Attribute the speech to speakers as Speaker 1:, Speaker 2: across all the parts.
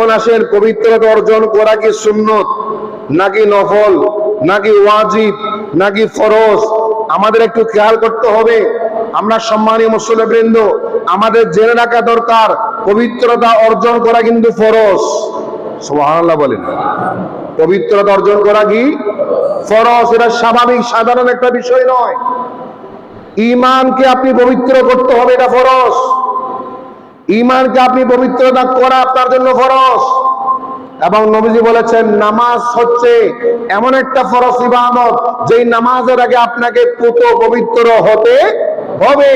Speaker 1: আসেন পবিত্রতা অর্জন করা কি সুন্নত? নাকি নফল? নাকি ওয়াজিব? নাকি ফরজ? আমাদের একটু খেয়াল করতে হবে। আমরা সম্মানীয় মুসলিমবৃন্দ আমাদের জেনে রাখা দরকার, পবিত্রতা অর্জন করা কিন্তু ফরজ। সুবহানাল্লাহ বলেন। পবিত্রতা অর্জন করা কি? ফরজ। এটা স্বাভাবিক, সাধারণ একটা বিষয় নয়। ইমানকে আপনি পবিত্র করতে হবে, এটা ফরজ। ইমানকে আপনি পবিত্রতা করা আপনার জন্য ফরস এবং নবীজি বলেছেন, নামাজ হচ্ছে এমন একটা ফরস ইবাদত, যেই নামাজের আগে আপনাকে পুত পবিত্র হতে হবে।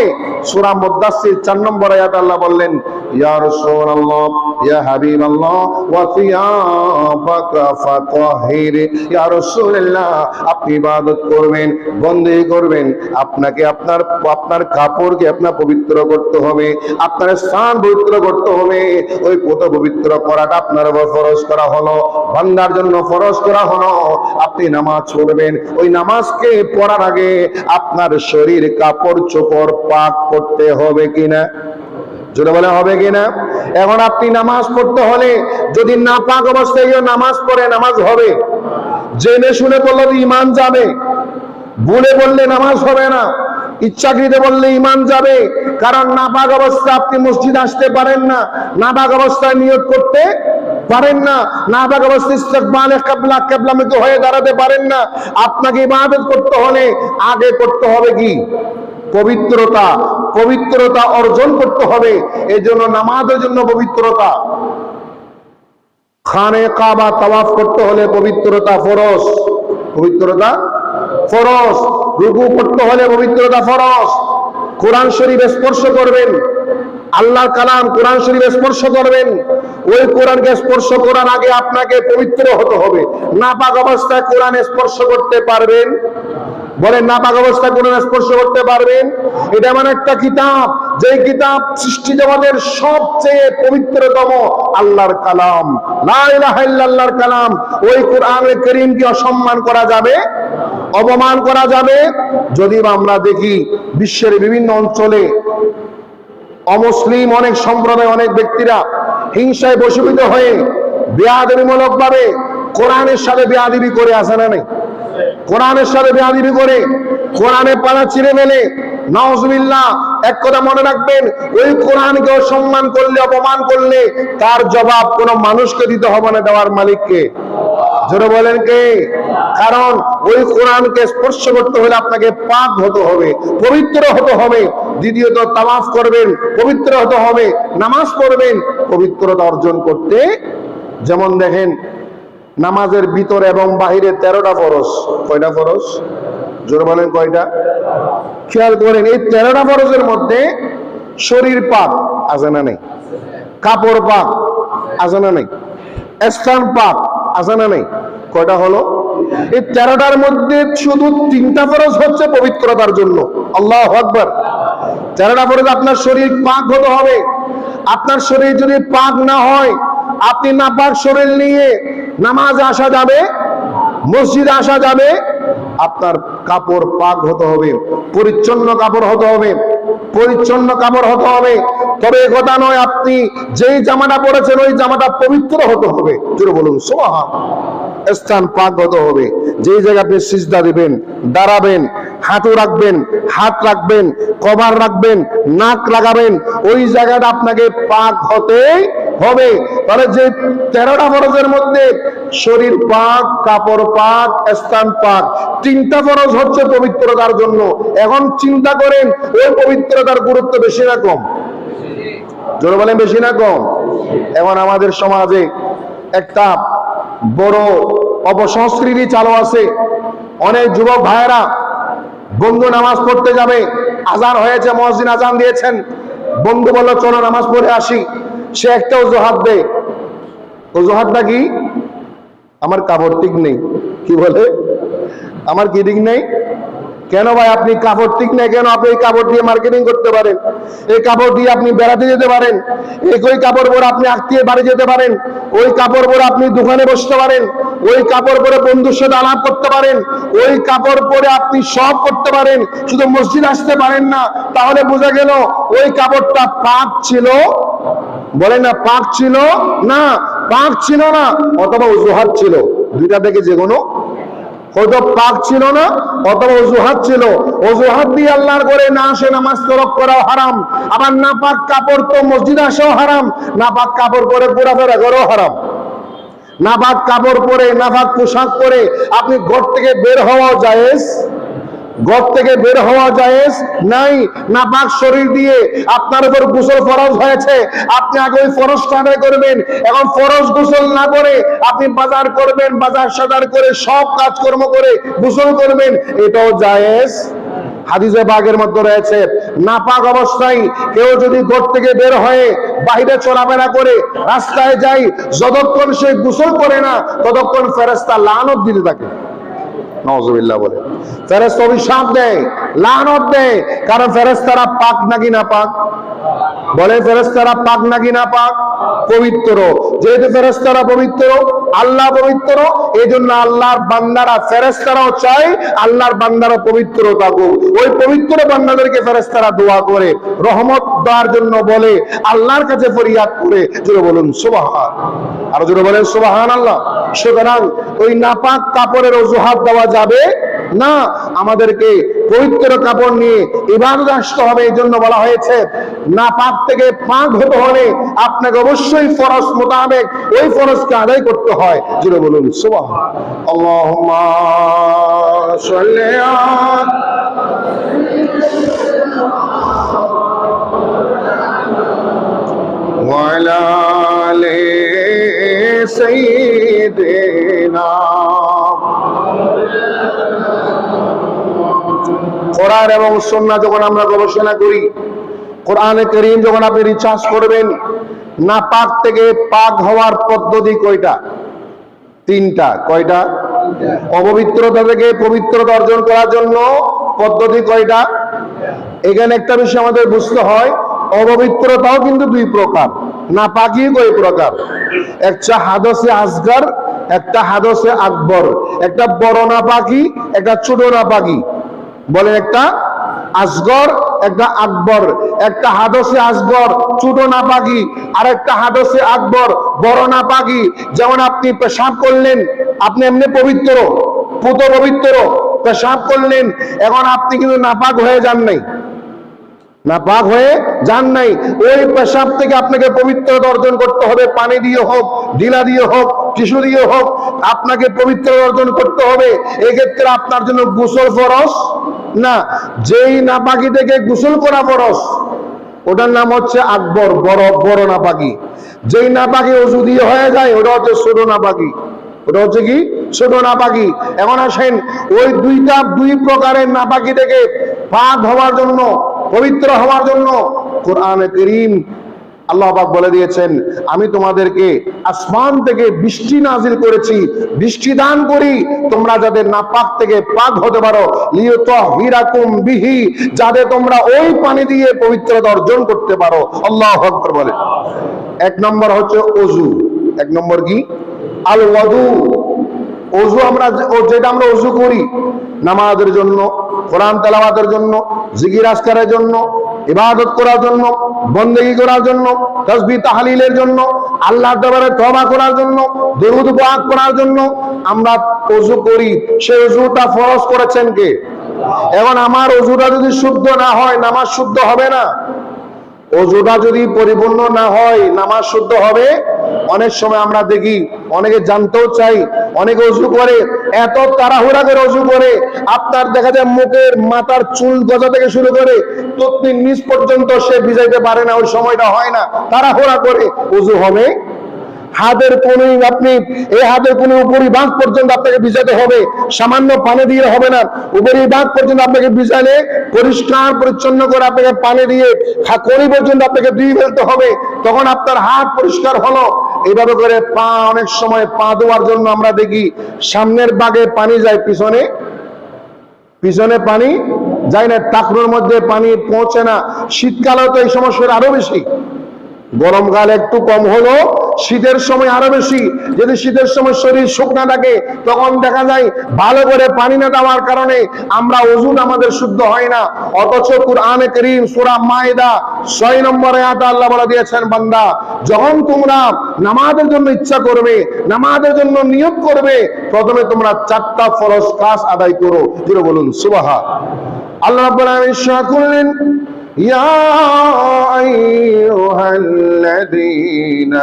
Speaker 1: সূরা মুদাসসির 4 নম্বর আয়াত আল্লাহ বললেন, ইয়া ফাতাহির। ইয়া রাসূলুল্লাহ, আপনি ইবাদত করবেন, বন্দেগী করবেন, আপনাকে আপনার আপনার কাপড়কে আপনার পবিত্র করতে হবে, আপনার স্থান পবিত্র করতে হবে। ওই পুত পবিত্র করাটা আপনার উপর ফরজ করা হলো, বান্দার জন্য ফরজ করা হলো। আপনি নামাজ পড়বেন, ওই নামাজকে পড়ার আগে আপনার শরীর, কাপড়, চোপড় পাক করতে হবে কিনা? বলে হবে কিনা? এখন আপনি নামাজ পড়তে হলে যদি না পাক অবস্থায় নামাজ পড়ে, নামাজ হবে। জেনে শুনে পড়লে ইমান যাবে। ভুলে বললে নামাজ হবে না। ইচ্ছাকৃত বললে ইমান যাবে। কারণ নাপাক অবস্থা আপনি মসজিদ আসতে পারেন না। নাপাক অবস্থায় নিয়োগ করতে পারেন না। নাপাক অবস্থা ইস্তেকবালে কাবলা হয়ে দাঁড়াতে পারেন না। আপনাকে ইবাদত করতে হলে আগে করতে হবে কি? পবিত্রতা পবিত্রতা অর্জন করতে হবে। এই জন্য নামাজের জন্য পবিত্রতা। খানে কাবা তাওয়াফ করতে হলে পবিত্রতা ফরজ। পবিত্রতা ফরজ। রুকু করতে হলে পবিত্রতা ফরজ। কোরআন শরীফ স্পর্শ করবেন। আল্লাহর কালাম কোরআন শরীফ স্পর্শ করবেন। ওই কোরআনকে স্পর্শ করার আগে আপনাকে পবিত্র হতে হবে। নাপাক অবস্থায় কোরআন স্পর্শ করতে পারবেন। বলেন, নাপাক অবস্থায় কোরআন স্পর্শ করতে পারবেন? এটা এমন একটা কিতাব যে কিতাব সৃষ্টি জগতের সবচেয়ে পবিত্রতম আল্লাহর কালাম। ইল্লাল্লাহর কালাম। ওই কোরআনের করিমকে অসম্মান করা যাবে? অপমান করা যাবে? যদি আমরা দেখি, বিশ্বের বিভিন্ন অঞ্চলে অমুসলিম অনেক সম্প্রদায়, অনেক ব্যক্তিরা হিংসায় বশীভূত হয়ে বেয়াদবিমূলক ভাবে কোরআনের সাথে বেয়াদিবি করে আসে না নেই? কোরআনের সাথে বেয়াদিবি করে, কোরআনে পাড়া ছিঁড়ে মেলে নওয়াজবিল্লাহ এক কথা মনে রাখবেন, ওই কোরআনকে সম্মান করলে, অপমান করলে, তার জবাব কোনো মানুষকে দিতে হবে না দেওয়ার মালিককে। জোরে বলেন কে? কারণ ওই কোরআনকে স্পর্শ করতে হলে আপনাকে পাক হতে হবে, পবিত্র হতে হবে। দ্বিতীয়ত তামাফ করবেন, পবিত্র হতে হবে, নামাজ পড়বেন, পবিত্রতা অর্জন করতে যেমন দেখেন নামাজের ভিতর এবং বাহিরে তেরোটা ফরজ। কয়টা ফরজ? জোরে বলেন কয়টা? খেয়াল করেন, এই তেরোটা ফরজের মধ্যে শরীর পাক আছে না নেই? কাপড় পাক আছে না নেই? স্থান পাক আছে না নেই? কয়টা হলো? এই তেরোটার মধ্যে শুধু তিনটা ফরজ হচ্ছে পবিত্রতার জন্য। আল্লাহ আকবার। তেরোটা ফরজ আপনার শরীর পাক হতে হবে। আপনার শরীর যদি পাক না হয় আপনি নাপাক শরীর নিয়ে নামাজ আসা যাবে, মসজিদ আসা যাবে, আপনার কাপড় পাক হতে হবে, পরিচ্ছন্ন কাপড় হতে হবে, পরিচ্ছন্ন কাপড় হতে হবে। তবে কথা নয়, আপনি যেই জামাটা পরেছেন, ওই জামাটা পবিত্র হতে হবে। জুড়ে বলুন সোহা স্থান পাক হতে হবে। যেই জায়গায় আপনি সিজদা দিবেন, দাঁড়াবেন হাঁটু রাখবেন, হাত রাখবেন, কভার রাখবেন, নাক লাগাবেন, ওই জায়গাটা আপনাকে পাক হতে হবে। তাহলে যে তেরোটা ফরজের মধ্যে শরীর পাক, কাপড় পাক, স্থান পাক, তিনটা ফরজ হচ্ছে পবিত্রতার জন্য। এখন চিন্তা করেন, ওই পবিত্রতার গুরুত্ব বেশি না কম? জোরে বলেন বেশি না কম? এখন আমাদের সমাজে একটা বড় অপসংস্কৃতি চালু আছে। অনেক যুবক ভাইয়েরা বন্ধু নামাজ পড়তে যাবে। আজান হয়েছে, মসজিদ আজান দিয়েছেন। বন্ধু বলল চলো নামাজ পড়ে আসি। সে একটা অজুহাত দেয় অজুহাতটা কি? আমার কাপড় ঠিক নেই। কি বলে? আমার কি ঠিক নেই? কেন ভাই আপনি কাপড় ঠিক নেই? কেন আপনি এই কাপড় দিয়ে মার্কেটিং করতে পারেন? এই কাপড় দিয়ে আপনি বেড়াতে যেতে পারেন? একই কাপড় পরে আপনি আত্মীয় বাড়ি যেতে পারেন? ওই কাপড় পরে আপনি দোকানে বসতে পারেন? ওই কাপড় পরে বন্ধুর সাথে আলাপ করতে পারেন? ওই কাপড় পরে আপনি সব করতে পারেন? শুধু মসজিদ আসতে পারেন না। তাহলে বোঝা গেল ওই কাপড়টা পাক ছিল? বলে না, পাক ছিল? না, পাক ছিল না। অথবা অজুহাত ছিল। দুইটা থেকে যে কোনো হয়তো পাক ছিল না, অথবা অজুহাত ছিল। অজুহাত দিয়ে আল্লাহর করে না আসে নামাজ তরক করাও হারাম। আবার না পাক কাপড় তো মসজিদ আসাও হারাম। না পাক কাপড় পরে ঘোরাফেরা করাও হারাম। নাপাক কাপড় পরে, নাপাক পোশাক পরে আপনি ঘর থেকে বের হওয়াও জায়েজ ঘর থেকে বের হওয়া জায়েজ নাই নাপাক শরীর দিয়ে আপনার উপর গোসল ফরজ হয়েছে, আপনি আগে ওই ফরজটা আদায় করবেন। এখন ফরজ গোসল না করে আপনি বাজার করবেন, বাজার সাজার করে সব কাজকর্ম করে গোসল করবেন, এটাও জায়েজ। হাদিসে বাগের মধ্যে রয়েছে নাপাক অবস্থায় কেউ যদি ঘর থেকে বের হয়ে বাইরে চলাফেরা করে রাস্তায় যাই যতক্ষণ সে গোসল করে না, ততক্ষণ ফেরেস্তা লানত দিতে থাকে। নজবিল্লাহ বলে। ফেরেস্তা অভিশাপ দেয়, লানত দেয়, কারণ ফেরেস্তারা পাক নাকি না পাক? বলে ফেরেস্তারা পাক নাকি না পাক? পবিত্র। যেহেতু ফেরেস্তারা পবিত্র, আল্লাহ পবিত্র এই জন্য আল্লাহর বান্দারা ফেরেস্তারাও চায় আল্লাহর বান্দারা পবিত্র থাকুক। ওই পবিত্র বান্দাদেরকে ফেরেস্তারা দোয়া করে, রহমত দেওয়ার জন্য বলে, আল্লাহর কাছে ফরিয়াদ করে। জুড়ে বলুন, সুবাহান। আরও জুড়ে বলেন সুবাহান আল্লাহ সুতরাং ওই নাপাক কাপড়ের অজুহাত দেওয়া যাবে না আমাদেরকে পবিত্র কাপড় নিয়ে ইবাদত আসতে হবে এই জন্য বলা হয়েছে না পাক থেকে পাক হতে হলে আপনাকে অবশ্যই ফরজ মোতাবেক ওই ফরজকে আদায় করতে হয় জুড়ে বলুন সুবাহ আল্লাহুম্মা সাল্লি আলা وعلى آل سيدنا কোরআন এবং সন্না যখন আমরা গবেষণা করি, কোরআনে করিম যখন আপনি রিচার্জ করবেন, না পাক থেকে পাক হওয়ার পদ্ধতি কয়টা? তিনটা। কয়টা? অপবিত্রতা থেকে পবিত্রতা অর্জন করার জন্য পদ্ধতি কয়টা? এখানে একটা বিষয় আমাদের বুঝতে হয়, অপবিত্রতাও কিন্তু দুই প্রকার, না পাকি কয় প্রকার। একটা হাদসে আসগার একটা হাদসে আকবর। একটা বড় না পাকি, একটা ছোট না পাকি। বলেন একটা আসগর, একটা আকবর, একটা হাদসে আসগর, ছোট না পাগি আর একটা হাদসে আকবর, বড় না পাগি যেমন আপনি পেশাব করলেন, আপনি এমনি পবিত্র, পুত পবিত্র, পেশাব করলেন, এখন আপনি কিন্তু নাপাক হয়ে যান নাই। নাপাক হয়ে যান নাই। ওই পেশাব থেকে আপনাকে পবিত্রতা অর্জন করতে হবে। পানি দিয়ে হোক, ডিলা দিয়ে হোক, টিস্যু দিয়ে হোক, আপনাকে পবিত্র অর্জন করতে হবে। এক্ষেত্রে আপনার জন্য গোসল ফরস না। যেই নাপাকি থেকে গোসল করা ফরস ওটার নাম হচ্ছে আকবর, বড় বড় নাপাকি। যেই নাপাকি অজু দিয়ে হয়ে যায়, ওটা হচ্ছে ছোট নাপাকি। ওটা হচ্ছে কি? ছোট নাপাকি। এখন আসেন, ওই দুইটা দুই প্রকারের নাপাকি থেকে পাক হওয়ার জন্য পবিত্র হওয়ার জন্য কোরআনে করিম আল্লাহ পাক বলে দিয়েছেন, আমি তোমাদেরকে আসমান থেকে বৃষ্টি নাজিল করেছি, বৃষ্টি দান করি, তোমরা যাদের নাপাক থেকে পাক হতে পারো, লিয়ুতাহিরাকুম বিহি যাতে তোমরা ওই পানি দিয়ে পবিত্রতা অর্জন করতে পারো। আল্লাহ বলে। এক নম্বর হচ্ছে অজু এক নম্বর কি? আল ওয়াদু অজু আমরা যেটা আমরা অজু করি, নামাজের জন্য কোরআন তালামাতের জন্য, জিকির আসকারের জন্য, ইবাদত করার জন্য, বন্দেগি করার জন্য তসবি তাহালিলের জন্য আল্লাহ দরবারে তবা করার জন্য দেহুদ পাক করার জন্য আমরা অজু করি। সে অজুটা ফরজ করেছেন কে? এখন আমার অজুটা যদি শুদ্ধ না হয়, নামাজ শুদ্ধ হবে না। অজুটা যদি পরিপূর্ণ না হয়, নামাজ শুদ্ধ হবে। অনেক সময় আমরা দেখি, অনেকে জানতেও চাই, অনেকে অজু করে, এত তাড়াহুড়া করে অজু করে, আপনার দেখা যায় মুখের মাথার চুল গজা থেকে শুরু করে তত্ত্বের নিচ পর্যন্ত সে ভিজাইতে পারে না, ওই সময়টা হয় না। তাড়াহুড়া করে অজু হবে। হাতের কোন আপনি, এই হাতের কোন উপরি বাঁক পর্যন্ত আপনাকে ভিজাতে হবে। সামান্য পানি দিয়ে হবে না। উপরি বাঁক পর্যন্ত আপনাকে ভিজালে পরিষ্কার পরিচ্ছন্ন করে আপনাকে পানি দিয়ে কড়ি পর্যন্ত আপনাকে দিয়ে ফেলতে হবে। তখন আপনার হাত পরিষ্কার হলো। এইভাবে করে পা অনেক সময় পা ধোয়ার জন্য আমরা দেখি, সামনের বাগে পানি যায়, পিছনে। পিছনে পানি যায় না, টাকরুর মধ্যে পানি পৌঁছে না। শীতকালেও তো এই সমস্যার আরও বেশি। গরমকাল একটু কম হলো শীতের সময় আরও বেশি। যদি শীতের সময় শরীর শুকনা থাকে, তখন দেখা যায় ভালো করে পানি না দেওয়ার কারণে আমরা ওজুন আমাদের শুদ্ধ হয় না। অথচ কুরআনে করিম সূরা মায়দা 6 নম্বর আয়াতে আল্লাহ বলে দিয়েছেন, বান্দা, যখন তোমরা নামাজের জন্য ইচ্ছা করবে, নামাজের জন্য নিয়ত করবে, প্রথমে তোমরা চারটা ফরজ কাজ আদায় করো। যেটা বলুন সুবহা আল্লাহ রাব্বুল আলামিন ইরশাদ করলেন يا أيها الذين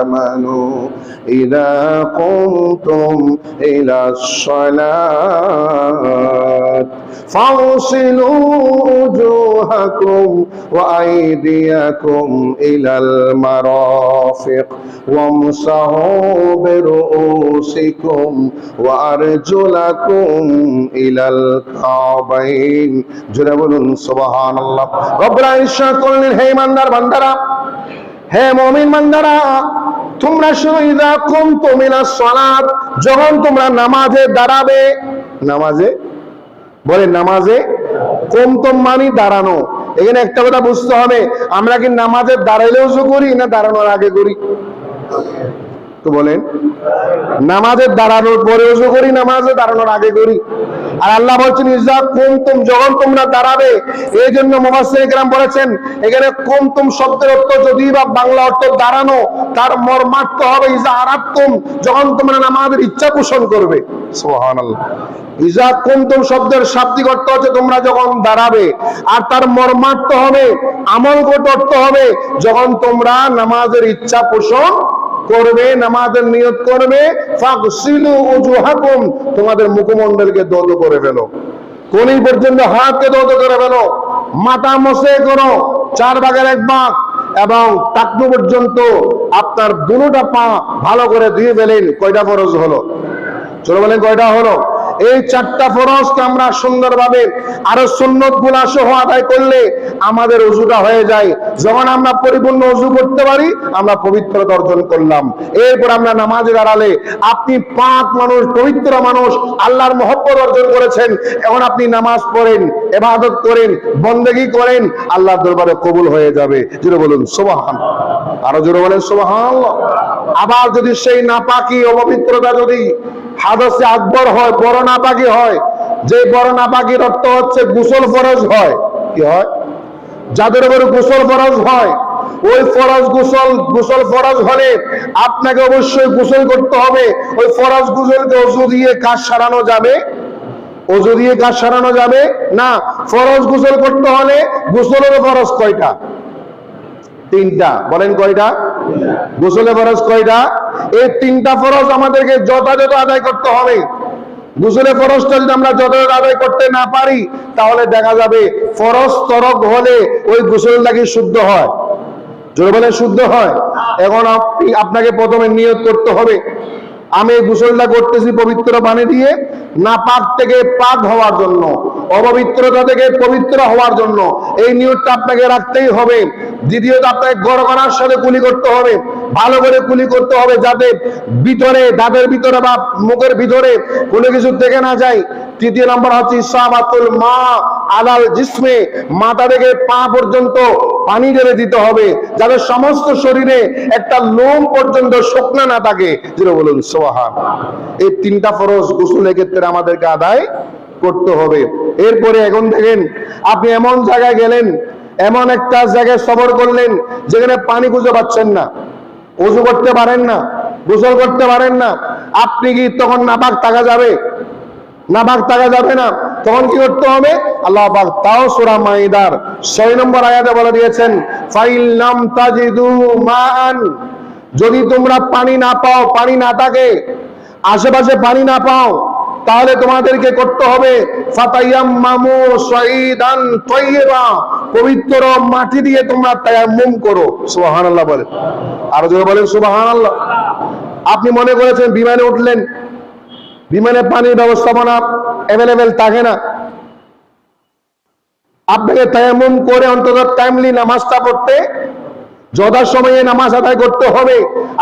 Speaker 1: آمنوا إذا قمتم إلى الصلاة فاغسلوا وجوهكم وأيديكم إلى المرافق وامسحوا برؤوسكم وأرجلكم إلى الكعبين جنبون سبحان الله রব্বুল ইরশাদ করলেন হে ইমানদার বান্দারা হে মুমিন বান্দারা তোমরা সালাত যখন তোমরা নামাজে দাঁড়াবে, নামাজে? বলে নামাজে? কম তোম মানি দাঁড়ানো। এখানে একটা কথা বুঝতে হবে, আমরা কি নামাজে দাঁড়াইলেও করি না দাঁড়ানোর আগে করি? তো বলেন। নামাজের দাঁড়ানোর পরে উজু করি, নামাজে দাঁড়ানোর আগে করি? আর আল্লাহ বলছেন, ইজা কুমতুম যখন তোমরা দাঁড়াবে এই জন্য ইকরাম বলেছেন, এখানে কুমতুম শব্দের অর্থ যদি বা বাংলা অর্থ দাঁড়ানো, তার মর্মার্থ হবে, ইজা আরাতুম যখন তোমরা নামাজের ইচ্ছা পোষণ করবে। সুবহানাল্লাহ। ইজা কুমতুম শব্দের শাব্দিক অর্থ হচ্ছে, তোমরা যখন দাঁড়াবে, আর তার মর্মার্থ হবে আমলগত অর্থ হবে, যখন তোমরা নামাজের ইচ্ছা পোষণ করবে, নামাজের নিয়ত করবে তোমাদের মুখমন্ডলকে দৌত করে ফেলো। কোনই পর্যন্ত হাতকে দৌত করে ফেলো? মাথা মসে করো, চার ভাগের এক ভাগ, এবং টাকনু পর্যন্ত আপনার দুটা পা ভালো করে দিয়ে ফেলেন। কয়টা ফরজ হলো? চলো বলেন কয়টা হলো? এই চারটা ফরজকে আমরা সুন্দরভাবে আরও সুন্নতগুলা সহ আদায় করলে আমাদের অজুটা হয়ে যায়। যখন আমরা পরিপূর্ণ অজু করতে পারি, আমরা পবিত্রতা অর্জন করলাম। এরপর আমরা নামাজে দাঁড়ালে আপনি পাক মানুষ, পবিত্র মানুষ, আল্লাহর মহব্বত অর্জন করেছেন। এখন আপনি নামাজ পড়েন এবাদত করেন, বন্দেগি করেন, আল্লাহর দরবারে কবুল হয়ে যাবে। জোরে বলুন, সুবহান। আরও জোরে বলেন, সুবহান আবার যদি সেই নাপাকি, অপবিত্রতা যদি হাদসে আকবর হয় বড় নাপাকি হয়। যে বড় নাপাকির অর্থ হচ্ছে গোসল ফরজ হয়। কি হয়? যাদের উপরে গোসল ফরজ হয়, ওই ফরজ গোসল গোসল ফরজ হলে আপনাকে অবশ্যই গোসল করতে হবে। ওই ফরজ গোসলকে ওষু দিয়ে কাজ সারানো যাবে? ওজু দিয়ে কাজ সারানো যাবে? না, ফরজ গোসল করতে হলে গোসলের ফরজ কয়টা? তিনটা। বলেন কয়টা? গোসলে ফরজ কয়টা? এই তিনটা ফরজ আমাদেরকে যথাযথ আদায় করতে হবে। গোসলে ফরজটা যদি আমরা যথাযথ আদায় করতে না পারি, তাহলে দেখা যাবে ফরজ তরক হলে ওই গোসলটা কি শুদ্ধ হয়। জোরে বলে শুদ্ধ হয়? এখন আপনি, আপনাকে প্রথমে নিয়ত করতে হবে। আমি গোসলটা করতেছি পবিত্র পানি দিয়ে না পাক থেকে পাক হওয়ার জন্য, অপবিত্রতা থেকে পবিত্র হওয়ার জন্য, এই নিয়তটা আপনাকে রাখতেই হবে। দ্বিতীয়ত আপনাকে গড় করার সাথে কুলি করতে হবে, ভালো করে কুলি করতে হবে যাতে ভিতরে, দাঁতের ভিতরে বা মুখের ভিতরে কোনো কিছু থেকে না যায়। তৃতীয় নম্বর হচ্ছে ইসাবাতুল মা আলাল জিসমে, মাথা থেকে পা পর্যন্ত পানি ঢেলে দিতে হবে, যাতে সমস্ত শরীরে একটা লোম পর্যন্ত শুকনা না থাকে। যেটা বলুন সোহান এই তিনটা ফরজ গোসলের ক্ষেত্রে আমাদেরকে আদায় করতে হবে। এরপরে এখন দেখেন, আপনি এমন জায়গায় গেলেন, এমন একটা জায়গায় সফর করলেন, যেখানে পানি খুঁজে পাচ্ছেন না, উজু করতে পারেন না, গোসল করতে পারেন না। আপনি কি তখন নাপাক থাকা যাবে? নাপাক থাকা যাবে না। তখন কি করতে হবে? আল্লাহ পাক তাও সূরা মাইদার 6 নম্বর আয়াতে বলে দিয়েছেন, ফাইল লাম তাজিদু মান যদি তোমরা পানি না পাও, পানি না থাকে, আশেপাশে পানি না পাও তাহলে তোমাদেরকে করতে হবে পবিত্র মাটি দিয়ে তোমরা তায়াম্মুম করো। সুবহানাল্লাহ বলে। আর যদি বলেন, সুবহানাল্লাহ। আপনি মনে করেছেন বিমানে উঠলেন, বিমানে পানির ব্যবস্থাপনা অ্যাভেলেবেল থাকে না? আপনাকে তায়াম্মুম করে অন্তত টাইমলি নামাজটা পড়তে যথা সময়ে নামাজ আদায় করতে হবে।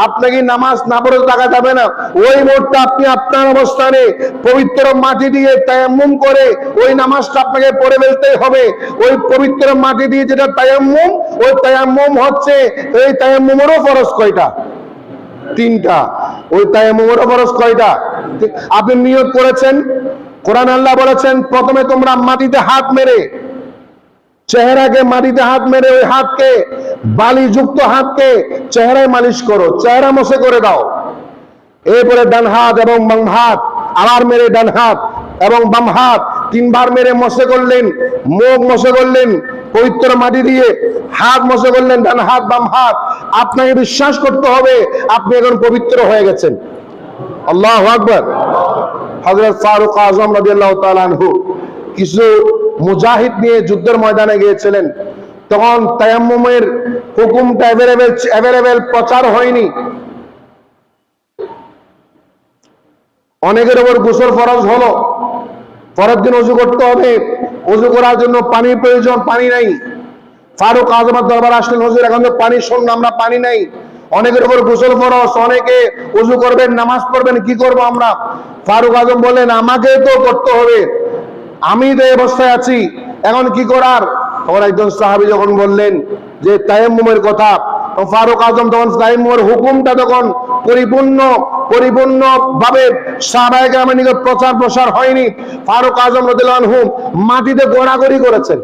Speaker 1: আপনাকে নামাজ না পড়ে থাকা যাবে না? ওই মুহূর্তে আপনি আপনার অবস্থানে পবিত্র মাটি দিয়ে তায়াম্মুম করে ওই নামাজটা আপনাকে পড়ে ফেলতেই হবে। ওই পবিত্র মাটি দিয়ে যেটা তায়াম্মুম, ওই তায়াম্মুম হচ্ছে এই তায়াম্মুমেরও ফরজ কয়টা? তিনটা। ওই তায়াম্মুমেরও ফরজ কয়টা? আপনি নিয়ত করেছেন? কোরআন আল্লাহ বলেছেন, প্রথমে তোমরা মাটিতে হাত মেরে চেহারাকে মাটিতে হাত মেরে ওই হাতকে বালি যুক্ত হাতকে চেহারায় মালিশ করো, চেহারা মশে করে দাও। এরপরে ডান হাত এবং বাম হাত, আবার মেরে ডান হাত এবং বাম হাত, তিনবার মেরে মশে করলেন, মুখ মশে করলেন, পবিত্র মাটি দিয়ে হাত মশে করলেন, ডান হাত, বাম হাত। আপনাকে বিশ্বাস করতে হবে, আপনি এখন পবিত্র হয়ে গেছেন। আল্লাহ আকবর। হজরত ফারুক আজম রাজি কিছু মুজাহিদ নিয়ে যুদ্ধের ময়দানে গিয়েছিলেন। তখন তায়াম্মুমের হুকুমটা অ্যাভেলেবেল অ্যাভেলেবেল প্রচার হয়নি। অনেকের ওপর গোসল ফরজ হলো। পরের দিন অজু করতে হবে। অজু করার জন্য পানির প্রয়োজন, পানি নাই। ফারুক আজমার দরবার আসলেন, হুজুর, এখন তো পানি শূন্য, আমরা পানি নাই। অনেকের উপর গোসল ফরজ, অনেকে অজু করবেন, নামাজ পড়বেন, কি করব আমরা? ফারুক আজম বললেন, আমাকে তো করতে হবে। আমি তো অবস্থায় আছি। এখন কি করার? তখন একজন সাহাবি যখন বললেন যে তাইমুমের কথা ফারুক আজম তখন তাইমুমের হুকুমটা তখন পরিপূর্ণ পরিপূর্ণ ভাবে সাহাবায়ে প্রচার প্রসার হয়নি। ফারুক আজম রদিল মাটিতে গোড়াগড়ি করেছেন।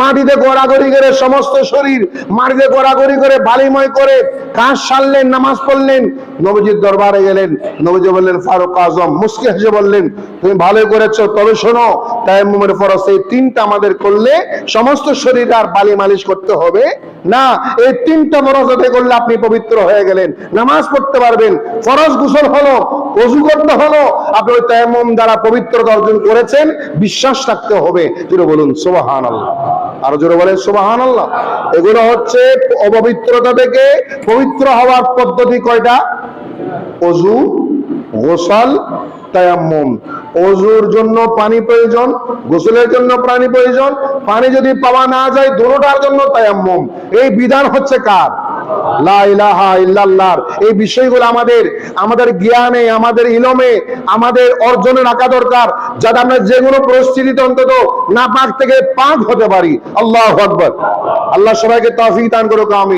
Speaker 1: মাটিতে গড়াগড়ি করে সমস্ত শরীর, মাটিতে গড়াগড়ি করে বালিময় করে কাজ সারলেন, নামাজ পড়লেন, নবজির দরবারে গেলেন, নবজি বললেন, ফারুক আজম, মুসকি হেসে বললেন, তুমি ভালোই করেছ, তবে শোনো তাই মুমের ফরস এই তিনটা আমাদের করলে সমস্ত শরীর আর বালি মালিশ করতে হবে। না, এই তিনটা আদায় করলে আপনি পবিত্র হয়ে গেলেন। নামাজ পড়তে পারবেন, ফরজ গোসল হলো, অজু করতে হলো, আপনি ওই তায়াম্মুম দ্বারা পবিত্রতা অর্জন করেছেন, বিশ্বাস রাখতে হবে। জুড়ে বলুন সুবাহান আল্লাহ আরও জোরে বলেন সুবাহান আল্লাহ এগুলো হচ্ছে অপবিত্রতা থেকে পবিত্র হওয়ার পদ্ধতি কয়টা? অজু, গোসল, তায়াম্মুম। অজুর জন্য পানি প্রয়োজন, গোসলের জন্য পানি প্রয়োজন, পানি যদি পাওয়া না যায় দুটোটার জন্য তায়াম্মুম। এই বিধান হচ্ছে কার? এই বিষয়গুলো আমাদের আমাদের জ্ঞানে, আমাদের ইলমে, আমাদের অর্জনে রাখা দরকার, যাতে আমরা যে কোনো পরিস্থিতিতে অন্তত না পাক থেকে পাক হতে পারি। আল্লাহ আকবর। আল্লাহ সবাইকে তৌফিক দান করুক আমি